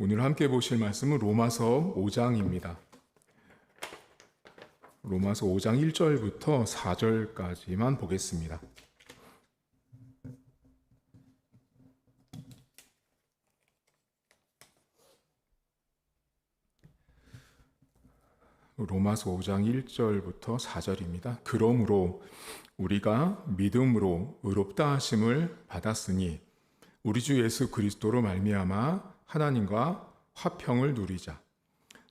오늘 함께 보실 말씀은 로마서 5장입니다. 로마서 5장 1절부터 4절까지만 보겠습니다. 로마서 5장 1절부터 4절입니다. 그러므로 우리가 믿음으로 의롭다 하심을 받았으니 우리 주 예수 그리스도로 말미암아 하나님과 화평을 누리자.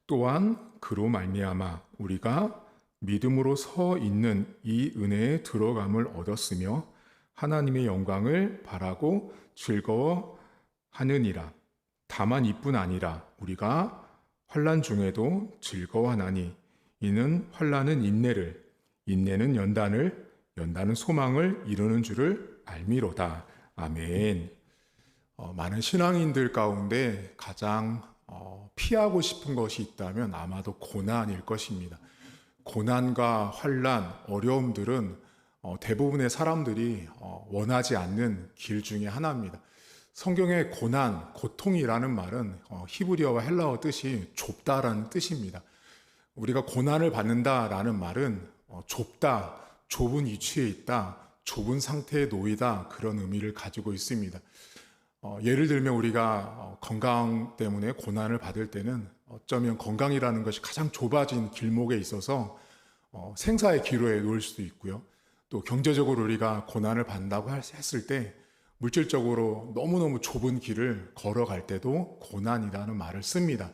또한 그로 말미암아 우리가 믿음으로 서 있는 이 은혜에 들어감을 얻었으며 하나님의 영광을 바라고 즐거워 하느니라. 다만 이뿐 아니라 우리가 환란 중에도 즐거워하나니 이는 환란은 인내를 인내는 연단을 연단은 소망을 이루는 줄을 알미로다. 아멘. 어, 많은 신앙인들 가운데 가장 어, 피하고 싶은 것이 있다면 아마도 고난일 것입니다. 고난과 환란, 어려움들은 어, 대부분의 사람들이 어, 원하지 않는 길 중에 하나입니다. 성경의 고난, 고통이라는 말은 어, 히브리어와 헬라어 뜻이 좁다라는 뜻입니다. 우리가 고난을 받는다라는 말은 어, 좁다, 좁은 위치에 있다, 좁은 상태에 놓이다 그런 의미를 가지고 있습니다. 어, 예를 들면 우리가 어, 건강 때문에 고난을 받을 때는 어쩌면 건강이라는 것이 가장 좁아진 길목에 있어서 어, 생사의 기로에 놓일 수도 있고요. 또 경제적으로 우리가 고난을 받는다고 할- 했을 때 물질적으로 너무너무 좁은 길을 걸어갈 때도 고난이라는 말을 씁니다.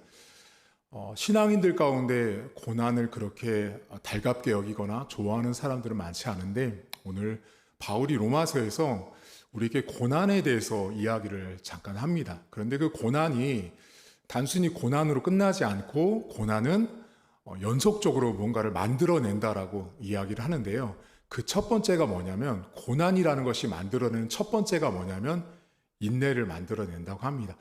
어, 신앙인들 가운데 고난을 그렇게 달갑게 여기거나 좋아하는 사람들은 많지 않은데 오늘 바울이 로마서에서 우리에게 고난에 대해서 이야기를 잠깐 합니다. 그런데 그 고난이 단순히 고난으로 끝나지 않고 고난은 어, 연속적으로 뭔가를 만들어낸다라고 이야기를 하는데요. 그 첫 번째가 뭐냐면 고난이라는 것이 만들어내는 첫 번째가 뭐냐면 인내를 만들어낸다고 합니다.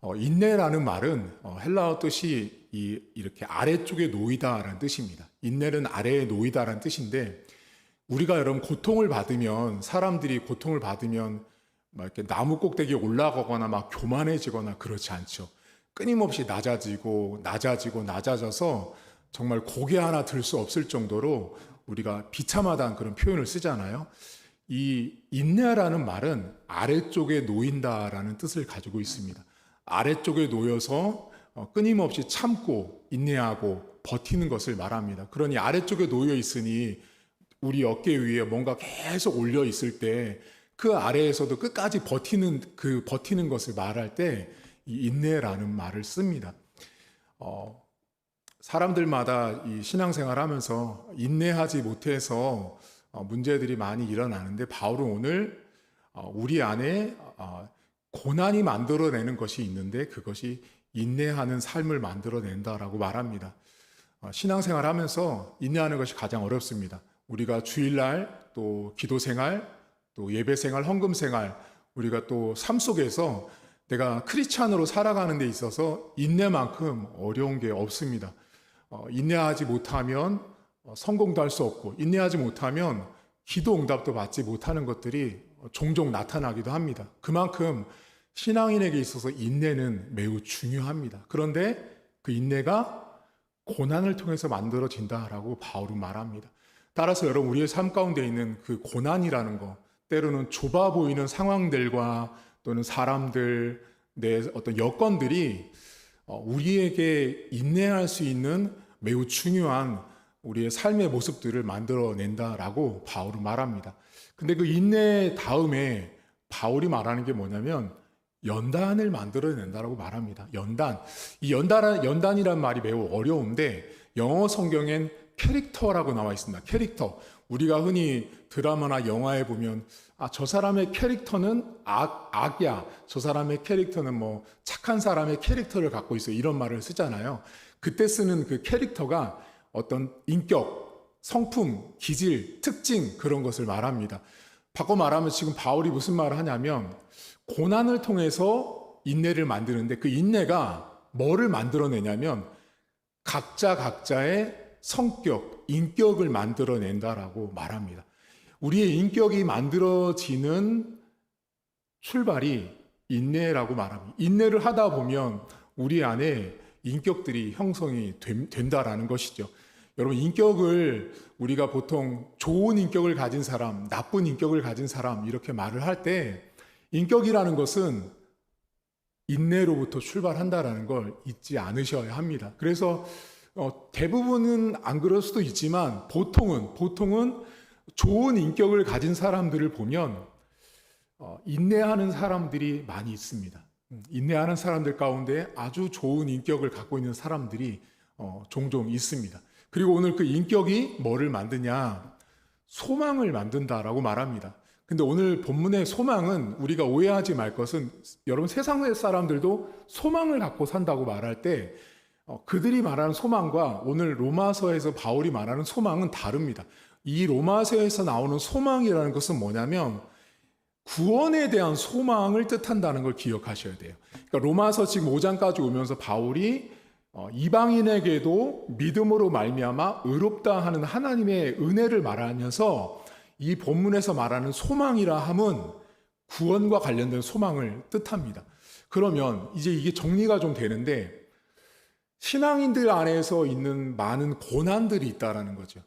어, 인내라는 말은 어, 헬라어 뜻이 이, 이렇게 아래쪽에 놓이다라는 뜻입니다. 인내는 아래에 놓이다라는 뜻인데 우리가 여러분 고통을 받으면 사람들이 고통을 받으면 막 이렇게 나무 꼭대기에 올라가거나 막 교만해지거나 그렇지 않죠. 끊임없이 낮아지고 낮아지고 낮아져서 정말 고개 하나 들 수 없을 정도로 우리가 비참하다는 그런 표현을 쓰잖아요. 이 인내라는 말은 아래쪽에 놓인다라는 뜻을 가지고 있습니다. 아래쪽에 놓여서 어, 끊임없이 참고 인내하고 버티는 것을 말합니다. 그러니 아래쪽에 놓여 있으니 우리 어깨 위에 뭔가 계속 올려 있을 때 그 아래에서도 끝까지 버티는 그 버티는 것을 말할 때이 인내라는 말을 씁니다. 어, 사람들마다 이 신앙생활 하면서 인내하지 못해서 어, 문제들이 많이 일어나는데 바울은 오늘 어, 우리 안에 어, 고난이 만들어내는 것이 있는데 그것이 인내하는 삶을 만들어낸다라고 말합니다. 어, 신앙생활 하면서 인내하는 것이 가장 어렵습니다. 우리가 주일날 또 기도 생활 또 예배 생활, 헌금 생활 우리가 또 삶 속에서 내가 크리스찬으로 살아가는 데 있어서 인내만큼 어려운 게 없습니다. 어, 인내하지 못하면 어, 성공도 할 수 없고 인내하지 못하면 기도 응답도 받지 못하는 것들이 종종 나타나기도 합니다. 그만큼 신앙인에게 있어서 인내는 매우 중요합니다. 그런데 그 인내가 고난을 통해서 만들어진다라고 바울은 말합니다. 따라서 여러분 우리의 삶 가운데 있는 그 고난이라는 거 때로는 좁아 보이는 상황들과 또는 사람들 내 어떤 여건들이 어, 우리에게 인내할 수 있는 매우 중요한 우리의 삶의 모습들을 만들어낸다라고 바울은 말합니다. 근데 그 인내 다음에 바울이 말하는 게 뭐냐면 연단을 만들어낸다라고 말합니다. 연단. 이 연단, 연단이란 말이 매우 어려운데 영어 성경엔 캐릭터라고 나와 있습니다. 캐릭터. 우리가 흔히 드라마나 영화에 보면 아, 저 사람의 캐릭터는 악, 악이야. 저 사람의 캐릭터는 뭐 착한 사람의 캐릭터를 갖고 있어. 이런 말을 쓰잖아요. 그때 쓰는 그 캐릭터가 어떤 인격, 성품, 기질, 특징 그런 것을 말합니다. 바꿔 말하면 지금 바울이 무슨 말을 하냐면 고난을 통해서 인내를 만드는데 그 인내가 뭐를 만들어내냐면 각자 각자의 성격, 인격을 만들어낸다라고 말합니다. 우리의 인격이 만들어지는 출발이 인내라고 말합니다. 인내를 하다 보면 우리 안에 인격들이 형성이 됨- 된다라는 것이죠. 여러분 인격을 우리가 보통 좋은 인격을 가진 사람, 나쁜 인격을 가진 사람 이렇게 말을 할 때 인격이라는 것은 인내로부터 출발한다라는 걸 잊지 않으셔야 합니다. 그래서 어, 대부분은 안 그럴 수도 있지만 보통은 보통은 좋은 인격을 가진 사람들을 보면 어, 인내하는 사람들이 많이 있습니다. 음, 인내하는 사람들 가운데 아주 좋은 인격을 갖고 있는 사람들이 어, 종종 있습니다. 그리고 오늘 그 인격이 뭐를 만드냐? 소망을 만든다라고 말합니다. 근데 오늘 본문의 소망은 우리가 오해하지 말 것은 여러분 세상의 사람들도 소망을 갖고 산다고 말할 때 어, 그들이 말하는 소망과 오늘 로마서에서 바울이 말하는 소망은 다릅니다. 이 로마서에서 나오는 소망이라는 것은 뭐냐면 구원에 대한 소망을 뜻한다는 걸 기억하셔야 돼요. 그러니까 로마서 지금 5장까지 오면서 바울이 어, 이방인에게도 믿음으로 말미암아 의롭다 하는 하나님의 은혜를 말하면서 이 본문에서 말하는 소망이라 함은 구원과 관련된 소망을 뜻합니다. 그러면 이제 이게 정리가 좀 되는데 신앙인들 안에서 있는 많은 고난들이 있다라는 거죠.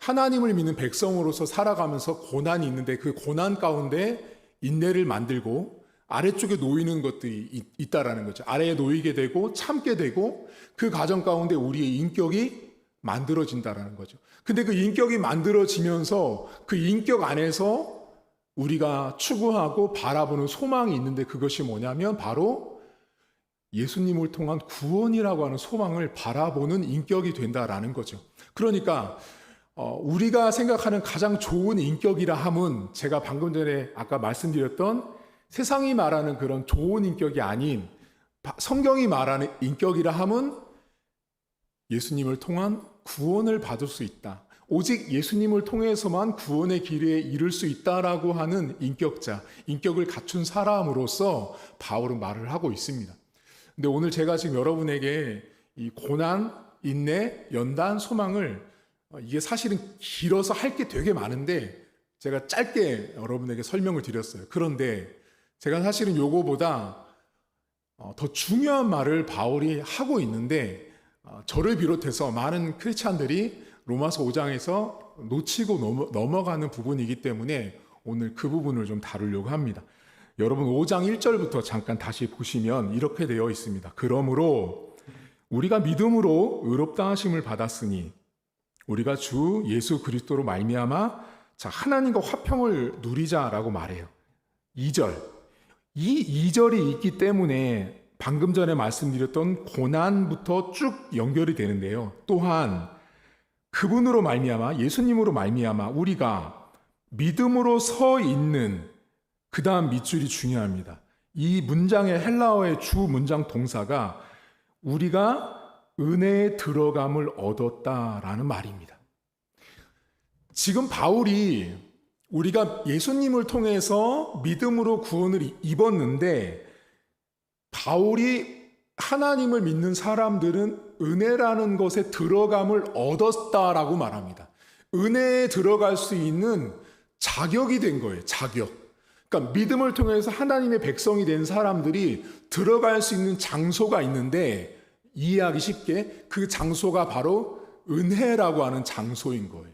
하나님을 믿는 백성으로서 살아가면서 고난이 있는데 그 고난 가운데 인내를 만들고 아래쪽에 놓이는 것들이 있- 있다라는 거죠. 아래에 놓이게 되고 참게 되고 그 과정 가운데 우리의 인격이 만들어진다라는 거죠. 근데 그 인격이 만들어지면서 그 인격 안에서 우리가 추구하고 바라보는 소망이 있는데 그것이 뭐냐면 바로 예수님을 통한 구원이라고 하는 소망을 바라보는 인격이 된다라는 거죠. 그러니까 어, 우리가 생각하는 가장 좋은 인격이라 함은 제가 방금 전에 아까 말씀드렸던 세상이 말하는 그런 좋은 인격이 아닌 바- 성경이 말하는 인격이라 함은 예수님을 통한 구원을 받을 수 있다. 오직 예수님을 통해서만 구원의 길에 이를 수 있다라고 하는 인격자, 인격을 갖춘 사람으로서 바울은 말을 하고 있습니다. 근데 오늘 제가 지금 여러분에게 이 고난, 인내, 연단, 소망을 어, 이게 사실은 길어서 할 게 되게 많은데 제가 짧게 여러분에게 설명을 드렸어요. 그런데 제가 사실은 요거보다 어, 더 중요한 말을 바울이 하고 있는데 어, 저를 비롯해서 많은 크리스찬들이 로마서 5장에서 놓치고 넘어, 넘어가는 부분이기 때문에 오늘 그 부분을 좀 다루려고 합니다. 여러분 5장 1절부터 잠깐 다시 보시면 이렇게 되어 있습니다. 그러므로 우리가 믿음으로 의롭다 하심을 받았으니 우리가 주 예수 그리스도로 말미암아 자 하나님과 화평을 누리자라고 말해요. 2절. 이 2절이 있기 때문에 방금 전에 말씀드렸던 고난부터 쭉 연결이 되는데요. 또한 그분으로 말미암아 예수님으로 말미암아 우리가 믿음으로 서 있는 그 다음 밑줄이 중요합니다. 이 문장의 헬라어의 주 문장 동사가 우리가 은혜에 들어감을 얻었다라는 말입니다. 지금 바울이 우리가 예수님을 통해서 믿음으로 구원을 입었는데 바울이 하나님을 믿는 사람들은 은혜라는 것에 들어감을 얻었다라고 말합니다. 은혜에 들어갈 수 있는 자격이 된 거예요. 자격. 그러니까 믿음을 통해서 하나님의 백성이 된 사람들이 들어갈 수 있는 장소가 있는데 이해하기 쉽게 그 장소가 바로 은혜라고 하는 장소인 거예요.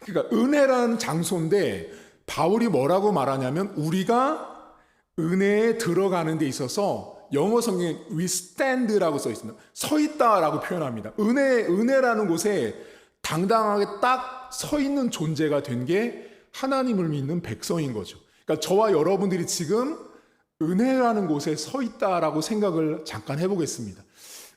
그러니까 은혜라는 장소인데 바울이 뭐라고 말하냐면 우리가 은혜에 들어가는 데 있어서 영어 성경에 we stand라고 써 있습니다. 서 있다라고 표현합니다. 은혜 은혜라는 곳에 당당하게 딱 서 있는 존재가 된 게 하나님을 믿는 백성인 거죠. 그러니까 저와 여러분들이 지금 은혜라는 곳에 서 있다라고 생각을 잠깐 해보겠습니다.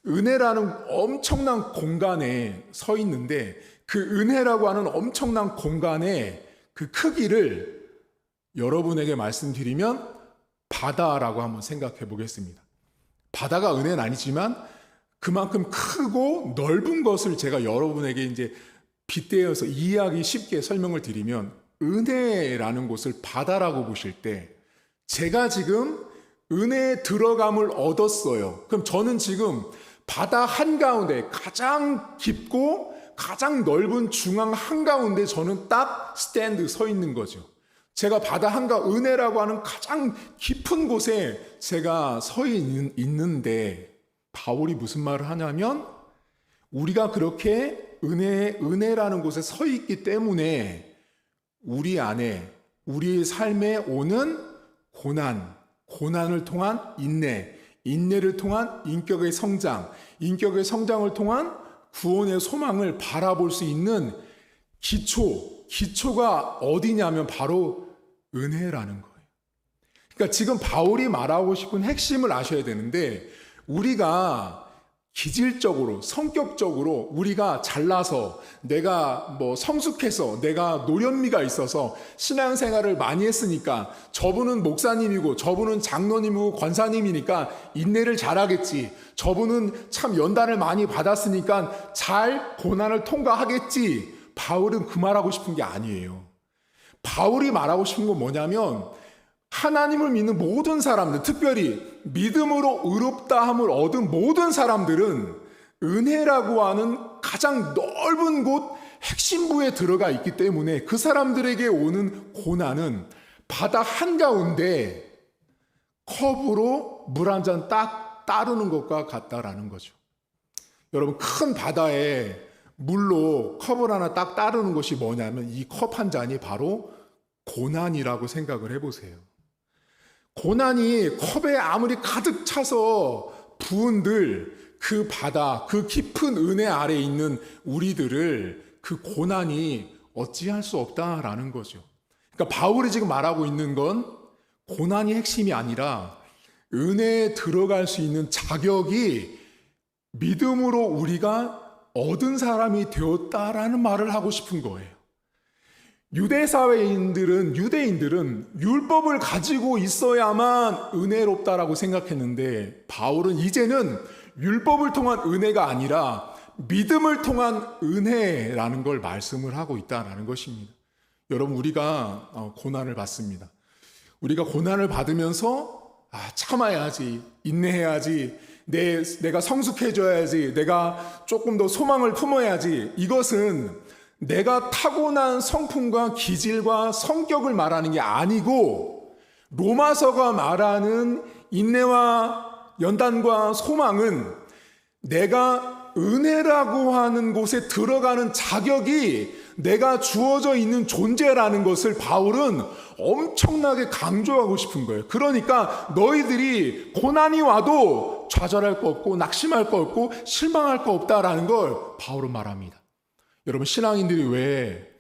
은혜라는 엄청난 공간에 서 있는데 그 은혜라고 하는 엄청난 공간의 그 크기를 여러분에게 말씀드리면 바다라고 한번 생각해 보겠습니다. 바다가 은혜는 아니지만 그만큼 크고 넓은 것을 제가 여러분에게 이제 빗대어서 이해하기 쉽게 설명을 드리면 은혜라는 곳을 바다라고 보실 때 제가 지금 은혜에 들어감을 얻었어요. 그럼 저는 지금 바다 한가운데 가장 깊고 가장 넓은 중앙 한가운데 저는 딱 스탠드 서 있는 거죠. 제가 바다 한가 은혜라고 하는 가장 깊은 곳에 제가 서 있는, 있는데 바울이 무슨 말을 하냐면 우리가 그렇게 은혜 은혜라는 곳에 서 있기 때문에 우리 안에 우리의 삶에 오는 고난, 고난을 통한 인내, 인내를 통한 인격의 성장, 인격의 성장을 통한 구원의 소망을 바라볼 수 있는 기초, 기초가 어디냐면 바로 은혜라는 거예요. 그러니까 지금 바울이 말하고 싶은 핵심을 아셔야 되는데 우리가 기질적으로 성격적으로 우리가 잘나서 내가 뭐 성숙해서 내가 노련미가 있어서 신앙생활을 많이 했으니까 저분은 목사님이고 저분은 장로님이고 권사님이니까 인내를 잘하겠지. 저분은 참 연단을 많이 받았으니까 잘 고난을 통과하겠지. 바울은 그 말하고 싶은 게 아니에요. 바울이 말하고 싶은 건 뭐냐면 하나님을 믿는 모든 사람들, 특별히 믿음으로 의롭다함을 얻은 모든 사람들은 은혜라고 하는 가장 넓은 곳 핵심부에 들어가 있기 때문에 그 사람들에게 오는 고난은 바다 한가운데 컵으로 물 한 잔 딱 따르는 것과 같다라는 거죠. 여러분, 큰 바다에 물로 컵을 하나 딱 따르는 것이 뭐냐면 이 컵 한 잔이 바로 고난이라고 생각을 해보세요. 고난이 컵에 아무리 가득 차서 부은들 그 바다, 그 깊은 은혜 아래 있는 우리들을 그 고난이 어찌할 수 없다라는 거죠. 그러니까 바울이 지금 말하고 있는 건 고난이 핵심이 아니라 은혜에 들어갈 수 있는 자격이 믿음으로 우리가 얻은 사람이 되었다라는 말을 하고 싶은 거예요. 유대 사회인들은 유대인들은 율법을 가지고 있어야만 은혜롭다라고 생각했는데 바울은 이제는 율법을 통한 은혜가 아니라 믿음을 통한 은혜라는 걸 말씀을 하고 있다라는 것입니다. 여러분 우리가 어, 고난을 받습니다. 우리가 고난을 받으면서 아, 참아야지, 인내해야지, 내, 내가 성숙해져야지, 내가 조금 더 소망을 품어야지. 이것은 내가 타고난 성품과 기질과 성격을 말하는 게 아니고 로마서가 말하는 인내와 연단과 소망은 내가 은혜라고 하는 곳에 들어가는 자격이 내가 주어져 있는 존재라는 것을 바울은 엄청나게 강조하고 싶은 거예요. 그러니까 너희들이 고난이 와도 좌절할 거 없고 낙심할 거 없고 실망할 거 없다라는 걸 바울은 말합니다. 여러분 신앙인들이 왜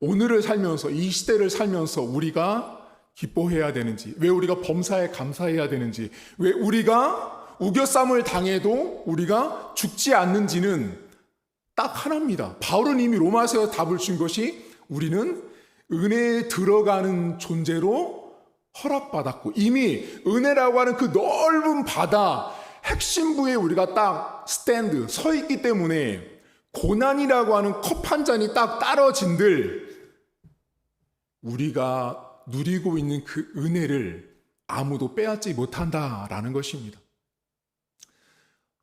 오늘을 살면서 이 시대를 살면서 우리가 기뻐해야 되는지, 왜 우리가 범사에 감사해야 되는지, 왜 우리가 우겨쌈을 당해도 우리가 죽지 않는지는 딱 하나입니다. 바울은 이미 로마서에 답을 준 것이 우리는 은혜에 들어가는 존재로 허락받았고 이미 은혜라고 하는 그 넓은 바다 핵심부에 우리가 딱 스탠드 서 있기 때문에 고난이라고 하는 컵 한 잔이 딱 따라진들 우리가 누리고 있는 그 은혜를 아무도 빼앗지 못한다라는 것입니다.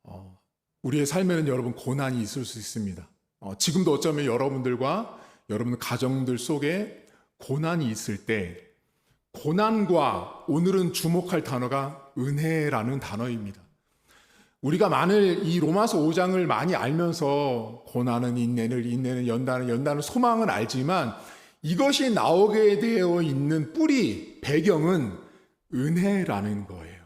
어, 우리의 삶에는 여러분 고난이 있을 수 있습니다. 어, 지금도 어쩌면 여러분들과 여러분 가정들 속에 고난이 있을 때 고난과 오늘은 주목할 단어가 은혜라는 단어입니다. 우리가 만일 이 로마서 5장을 많이 알면서 고난은 인내를, 인내는 연단을, 연단은 소망은 알지만 이것이 나오게 되어 있는 뿌리, 배경은 은혜라는 거예요.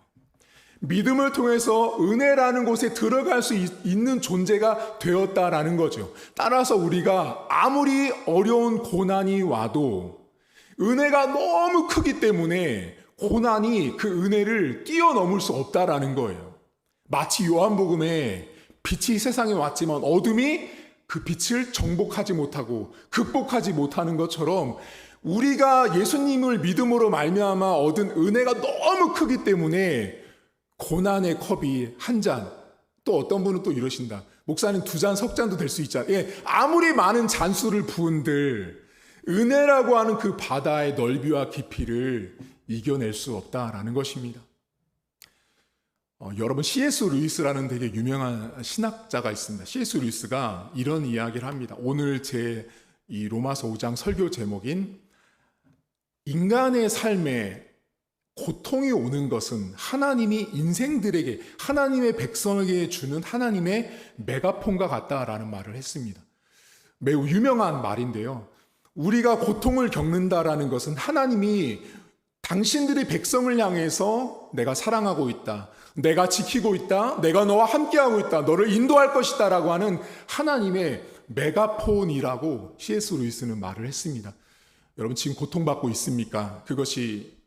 믿음을 통해서 은혜라는 곳에 들어갈 수 있, 있는 존재가 되었다라는 거죠. 따라서 우리가 아무리 어려운 고난이 와도 은혜가 너무 크기 때문에 고난이 그 은혜를 뛰어넘을 수 없다라는 거예요. 마치 요한복음에 빛이 세상에 왔지만 어둠이 그 빛을 정복하지 못하고 극복하지 못하는 것처럼 우리가 예수님을 믿음으로 말미암아 얻은 은혜가 너무 크기 때문에 고난의 컵이 한 잔, 또 어떤 분은 또 이러신다. 목사님 두 잔, 석 잔도 될 수 있잖아. 예, 아무리 많은 잔수를 부은들 은혜라고 하는 그 바다의 넓이와 깊이를 이겨낼 수 없다라는 것입니다. 어, 여러분 C.S. 루이스라는 되게 유명한 신학자가 있습니다. C.S. 루이스가 이런 이야기를 합니다. 오늘 제 이 로마서 5장 설교 제목인 인간의 삶에 고통이 오는 것은 하나님이 인생들에게 하나님의 백성에게 주는 하나님의 메가폰과 같다라는 말을 했습니다. 매우 유명한 말인데요. 우리가 고통을 겪는다라는 것은 하나님이 당신들의 백성을 향해서 내가 사랑하고 있다. 내가 지키고 있다. 내가 너와 함께하고 있다. 너를 인도할 것이다 라고 하는 하나님의 메가폰이라고 C.S. 루이스는 말을 했습니다. 여러분 지금 고통받고 있습니까? 그것이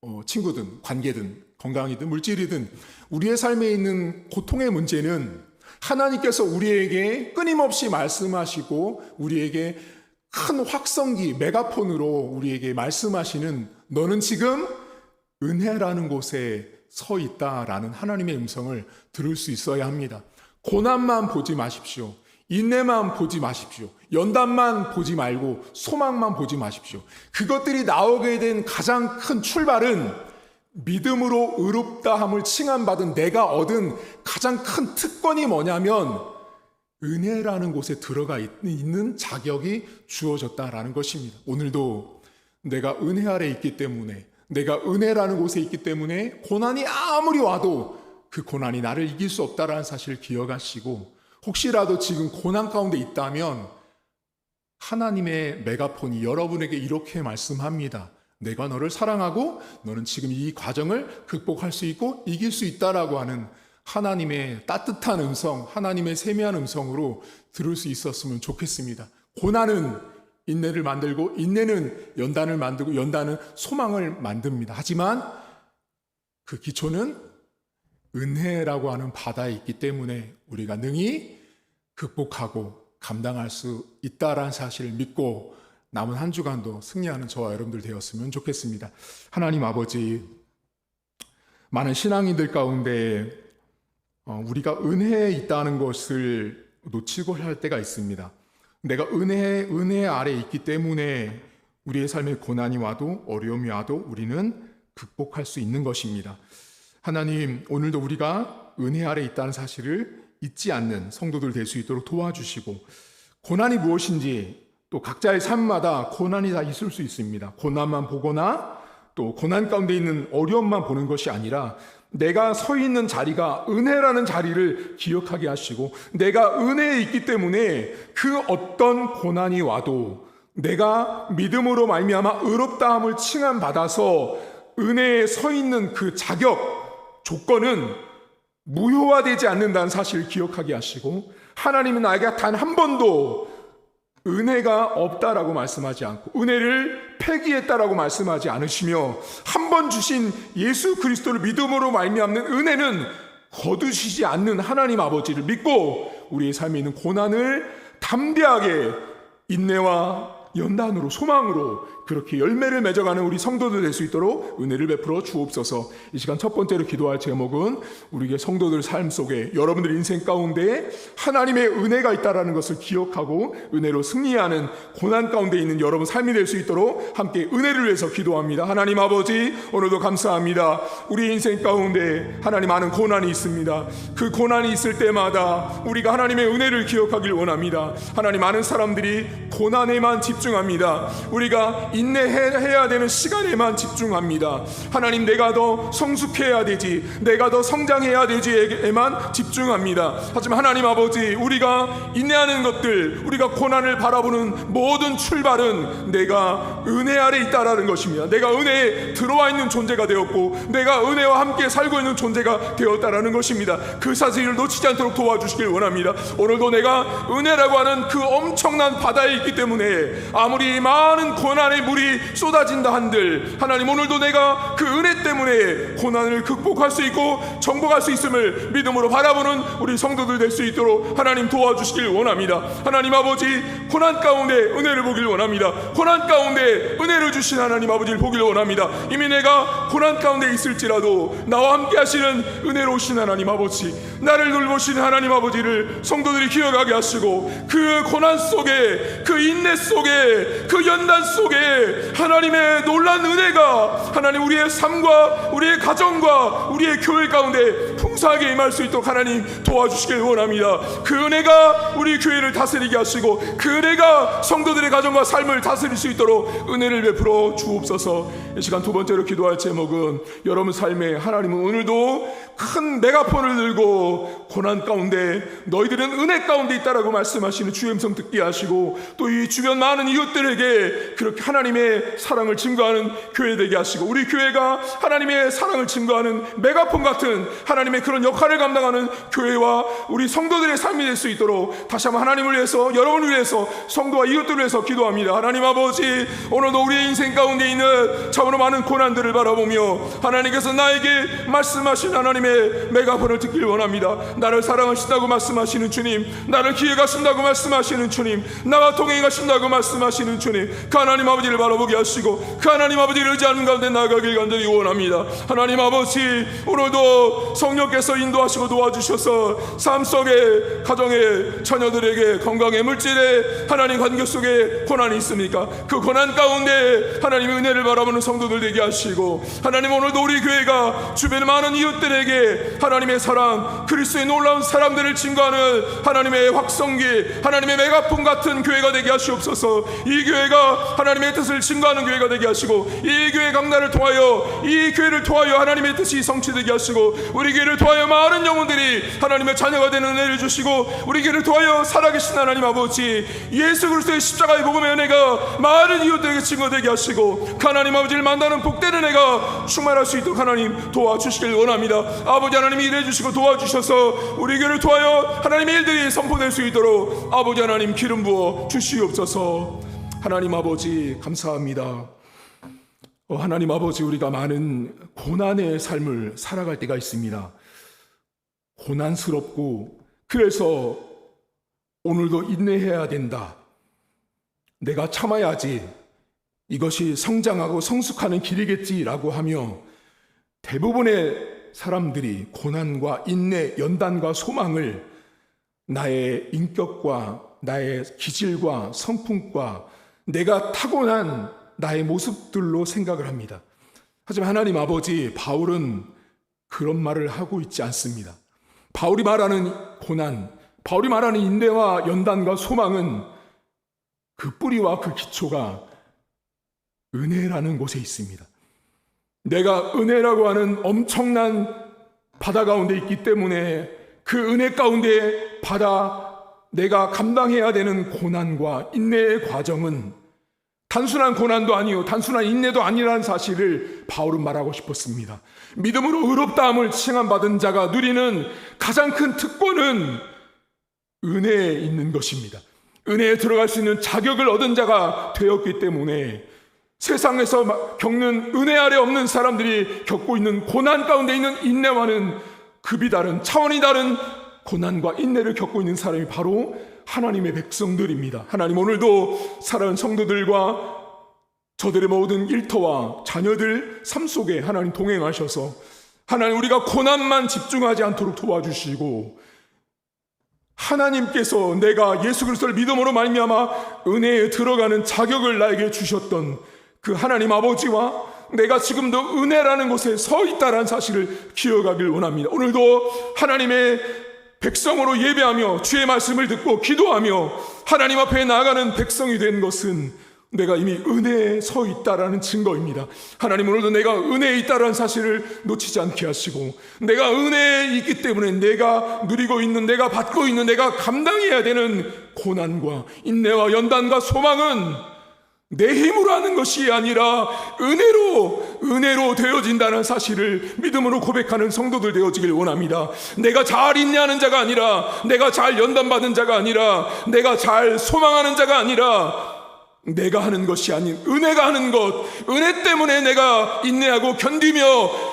어, 친구든 관계든 건강이든 물질이든 우리의 삶에 있는 고통의 문제는 하나님께서 우리에게 끊임없이 말씀하시고 우리에게 큰 확성기 메가폰으로 우리에게 말씀하시는 너는 지금 은혜라는 곳에 서 있다라는 하나님의 음성을 들을 수 있어야 합니다. 고난만 보지 마십시오. 인내만 보지 마십시오. 연단만 보지 말고 소망만 보지 마십시오. 그것들이 나오게 된 가장 큰 출발은 믿음으로 의롭다함을 칭함받은 내가 얻은 가장 큰 특권이 뭐냐면 은혜라는 곳에 들어가 있는 자격이 주어졌다라는 것입니다. 오늘도 내가 은혜 아래 있기 때문에 내가 은혜라는 곳에 있기 때문에 고난이 아무리 와도 그 고난이 나를 이길 수 없다라는 사실을 기억하시고 혹시라도 지금 고난 가운데 있다면 하나님의 메가폰이 여러분에게 이렇게 말씀합니다. 내가 너를 사랑하고 너는 지금 이 과정을 극복할 수 있고 이길 수 있다라고 하는 하나님의 따뜻한 음성, 하나님의 세미한 음성으로 들을 수 있었으면 좋겠습니다. 고난은 인내를 만들고 인내는 연단을 만들고 연단은 소망을 만듭니다. 하지만 그 기초는 은혜라고 하는 바다에 있기 때문에 우리가 능히 극복하고 감당할 수 있다라는 사실을 믿고 남은 한 주간도 승리하는 저와 여러분들 되었으면 좋겠습니다. 하나님 아버지, 많은 신앙인들 가운데 어, 우리가 은혜에 있다는 것을 놓치고 할 때가 있습니다. 내가 은혜, 은혜 아래 있기 때문에 우리의 삶에 고난이 와도 어려움이 와도 우리는 극복할 수 있는 것입니다. 하나님, 오늘도 우리가 은혜 아래 있다는 사실을 잊지 않는 성도들 될 수 있도록 도와주시고, 고난이 무엇인지 또 각자의 삶마다 고난이 다 있을 수 있습니다. 고난만 보거나 또 고난 가운데 있는 어려움만 보는 것이 아니라 내가 서 있는 자리가 은혜라는 자리를 기억하게 하시고 내가 은혜에 있기 때문에 그 어떤 고난이 와도 내가 믿음으로 말미암아 의롭다함을 칭함 받아서 은혜에 서 있는 그 자격 조건은 무효화되지 않는다는 사실을 기억하게 하시고 하나님은 나에게 단 한 번도 은혜가 없다라고 말씀하지 않고 은혜를 폐기했다라고 말씀하지 않으시며 한 번 주신 예수 그리스도를 믿음으로 말미암는 은혜는 거두시지 않는 하나님 아버지를 믿고 우리의 삶에 있는 고난을 담대하게 인내와 연단으로 소망으로 그렇게 열매를 맺어가는 우리 성도들 될 수 있도록 은혜를 베풀어 주옵소서. 이 시간 첫 번째로 기도할 제목은 우리의 성도들 삶 속에 여러분들 인생 가운데 하나님의 은혜가 있다라는 것을 기억하고 은혜로 승리하는 고난 가운데 있는 여러분 삶이 될 수 있도록 함께 은혜를 위해서 기도합니다. 하나님 아버지 오늘도 감사합니다. 우리 인생 가운데 하나님 많은 고난이 있습니다. 그 고난이 있을 때마다 우리가 하나님의 은혜를 기억하길 원합니다. 하나님 많은 사람들이 고난에만 집중합니다. 우리가 인내해야 되는 시간에만 집중합니다. 하나님 내가 더 성숙해야 되지, 내가 더 성장해야 되지에만 집중합니다. 하지만 하나님 아버지, 우리가 인내하는 것들, 우리가 고난을 바라보는 모든 출발은 내가 은혜 아래 있다라는 것입니다. 내가 은혜에 들어와 있는 존재가 되었고, 내가 은혜와 함께 살고 있는 존재가 되었다라는 것입니다. 그 사실을 놓치지 않도록 도와주시길 원합니다. 오늘도 내가 은혜라고 하는 그 엄청난 바다에 있기 때문에 아무리 많은 고난의 물이 쏟아진다 한들 하나님 오늘도 내가 그 은혜 때문에 고난을 극복할 수 있고 정복할 수 있음을 믿음으로 바라보는 우리 성도들 될 수 있도록 하나님 도와주시길 원합니다. 하나님 아버지 고난 가운데 은혜를 보길 원합니다. 고난 가운데 은혜를 주신 하나님 아버지를 보길 원합니다. 이미 내가 고난 가운데 있을지라도 나와 함께 하시는 은혜로우신 하나님 아버지 나를 돌보시는 하나님 아버지를 성도들이 기억하게 하시고 그 고난 속에 그 인내 속에 그 연단 속에 하나님의 놀란 은혜가 하나님 우리의 삶과 우리의 가정과 우리의 교회 가운데 풍성 감사하게 임할 수 있도록 하나님 도와주시길 원합니다. 그 은혜가 우리 교회를 다스리게 하시고 그 은혜가 성도들의 가정과 삶을 다스릴 수 있도록 은혜를 베풀어 주옵소서. 이 시간 두 번째로 기도할 제목은 여러분 삶에 하나님은 오늘도 큰 메가폰을 들고 고난 가운데 너희들은 은혜 가운데 있다라고 말씀하시는 주의 음성 듣게 하시고 또 이 주변 많은 이웃들에게 그렇게 하나님의 사랑을 증거하는 교회 되게 하시고 우리 교회가 하나님의 사랑을 증거하는 메가폰 같은 하나님의 그런 역할을 감당하는 교회와 우리 성도들의 삶이 될 수 있도록 다시 한번 하나님을 위해서 여러분을 위해서 성도와 이웃들을 위해서 기도합니다. 하나님 아버지 오늘도 우리의 인생 가운데 있는 참으로 많은 고난들을 바라보며 하나님께서 나에게 말씀하신 하나님의 메가폰을 듣길 원합니다. 나를 사랑하신다고 말씀하시는 주님, 나를 기회가 신다고 말씀하시는 주님, 나와 동행이 가신다고 말씀하시는 주님, 그 하나님 아버지를 바라보게 하시고 그 하나님 아버지를 의지하는 가운데 나아가길 간절히 원합니다. 하나님 아버지 오늘도 성령께서 인도하시고 도와주셔서 삶 속에 가정의 자녀들에게 건강의 물질에 하나님 관계 속에 고난이 있습니까? 그 고난 가운데 하나님의 은혜를 바라보는 성도들 되게 하시고 하나님 오늘도 우리 교회가 주변의 많은 이웃들에게 하나님의 사랑 그리스도의 놀라운 사람들을 증거하는 하나님의 확성기 하나님의 메가폰 같은 교회가 되게 하시옵소서. 이 교회가 하나님의 뜻을 증거하는 교회가 되게 하시고 이 교회 강단을 통하여 이 교회를 통하여 하나님의 뜻이 성취되게 하시고 우리 교회를 통하여 많은 영혼들이 하나님의 자녀가 되는 은혜를 주시고 우리 교회를 통하여 살아계신 하나님 아버지 예수 그리스도의 십자가의 복음의 은혜가 많은 이웃들에게 증거되게 하시고 그 하나님 아버지를 만나는 복된 은혜가 충만할 수 있도록 하나님 도와주시길 원합니다 아버지 하나님 일해 주시고 도와주셔서 우리 교회를 통하여 하나님의 일들이 선포될 수 있도록 아버지 하나님 기름 부어 주시옵소서 하나님 아버지 감사합니다 어, 하나님 아버지 우리가 많은 고난의 삶을 살아갈 때가 있습니다. 고난스럽고 그래서 오늘도 인내해야 된다. 내가 참아야지. 이것이 성장하고 성숙하는 길이겠지라고 하며 대부분의 사람들이 고난과 인내, 연단과 소망을 나의 인격과 나의 기질과 성품과 내가 타고난 나의 모습들로 생각을 합니다. 하지만 하나님 아버지 바울은 그런 말을 하고 있지 않습니다. 바울이 말하는 고난, 바울이 말하는 인내와 연단과 소망은 그 뿌리와 그 기초가 은혜라는 곳에 있습니다. 내가 은혜라고 하는 엄청난 바다 가운데 있기 때문에 그 은혜 가운데 바다 내가 감당해야 되는 고난과 인내의 과정은 단순한 고난도 아니요 단순한 인내도 아니라는 사실을 바울은 말하고 싶었습니다. 믿음으로 의롭다함을 칭함 받은 자가 누리는 가장 큰 특권은 은혜에 있는 것입니다. 은혜에 들어갈 수 있는 자격을 얻은 자가 되었기 때문에 세상에서 겪는 은혜 아래 없는 사람들이 겪고 있는 고난 가운데 있는 인내와는 급이 다른 차원이 다른 고난과 인내를 겪고 있는 사람이 바로 하나님의 백성들입니다. 하나님 오늘도 사랑하는 성도들과 저들의 모든 일터와 자녀들 삶 속에 하나님 동행하셔서 하나님 우리가 고난만 집중하지 않도록 도와주시고 하나님께서 내가 예수 그리스도를 믿음으로 말미암아 은혜에 들어가는 자격을 나에게 주셨던 그 하나님 아버지와 내가 지금도 은혜라는 곳에 서 있다는 사실을 기억하길 원합니다. 오늘도 하나님의 백성으로 예배하며 주의 말씀을 듣고 기도하며 하나님 앞에 나아가는 백성이 된 것은 내가 이미 은혜에 서 있다라는 증거입니다. 하나님 오늘도 내가 은혜에 있다라는 사실을 놓치지 않게 하시고 내가 은혜에 있기 때문에 내가 누리고 있는 내가 받고 있는 내가 감당해야 되는 고난과 인내와 연단과 소망은 내 힘으로 하는 것이 아니라 은혜로 은혜로 되어진다는 사실을 믿음으로 고백하는 성도들 되어지길 원합니다. 내가 잘 인내하는 자가 아니라 내가 잘 연단받은 자가 아니라 내가 잘 소망하는 자가 아니라 내가 하는 것이 아닌 은혜가 하는 것, 은혜 때문에 내가 인내하고 견디며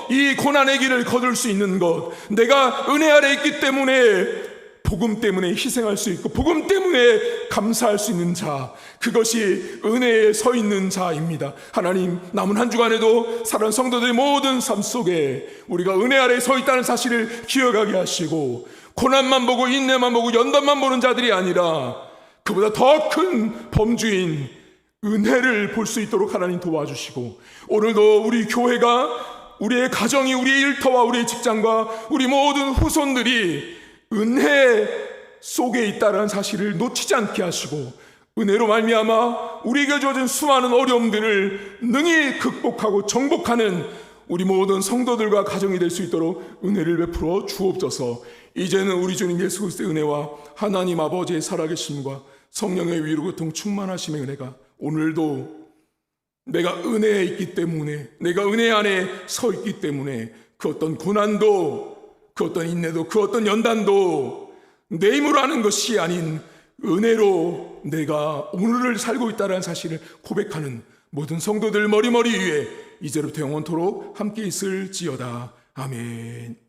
이 고난의 길을 거둘 수 있는 것, 내가 은혜 아래 있기 때문에 복음 때문에 희생할 수 있고 복음 때문에 감사할 수 있는 자 그것이 은혜에 서 있는 자입니다. 하나님 남은 한 주간에도 사랑 성도들의 모든 삶 속에 우리가 은혜 아래 서 있다는 사실을 기억하게 하시고 고난만 보고 인내만 보고 연단만 보는 자들이 아니라 그보다 더 큰 범주인 은혜를 볼 수 있도록 하나님 도와주시고 오늘도 우리 교회가 우리의 가정이 우리의 일터와 우리의 직장과 우리 모든 후손들이 은혜 속에 있다는 사실을 놓치지 않게 하시고 은혜로 말미암아 우리에게 주어진 수많은 어려움들을 능히 극복하고 정복하는 우리 모든 성도들과 가정이 될 수 있도록 은혜를 베풀어 주옵소서. 이제는 우리 주님 예수 그리스도의 은혜와 하나님 아버지의 살아계심과 성령의 위로 고통 충만하심의 은혜가 오늘도 내가 은혜에 있기 때문에 내가 은혜 안에 서 있기 때문에 그 어떤 고난도 그 어떤 인내도 그 어떤 연단도 내 힘으로 하는 것이 아닌 은혜로 내가 오늘을 살고 있다는 사실을 고백하는 모든 성도들 머리머리 위에 이제부터 영원토록 함께 있을지어다. 아멘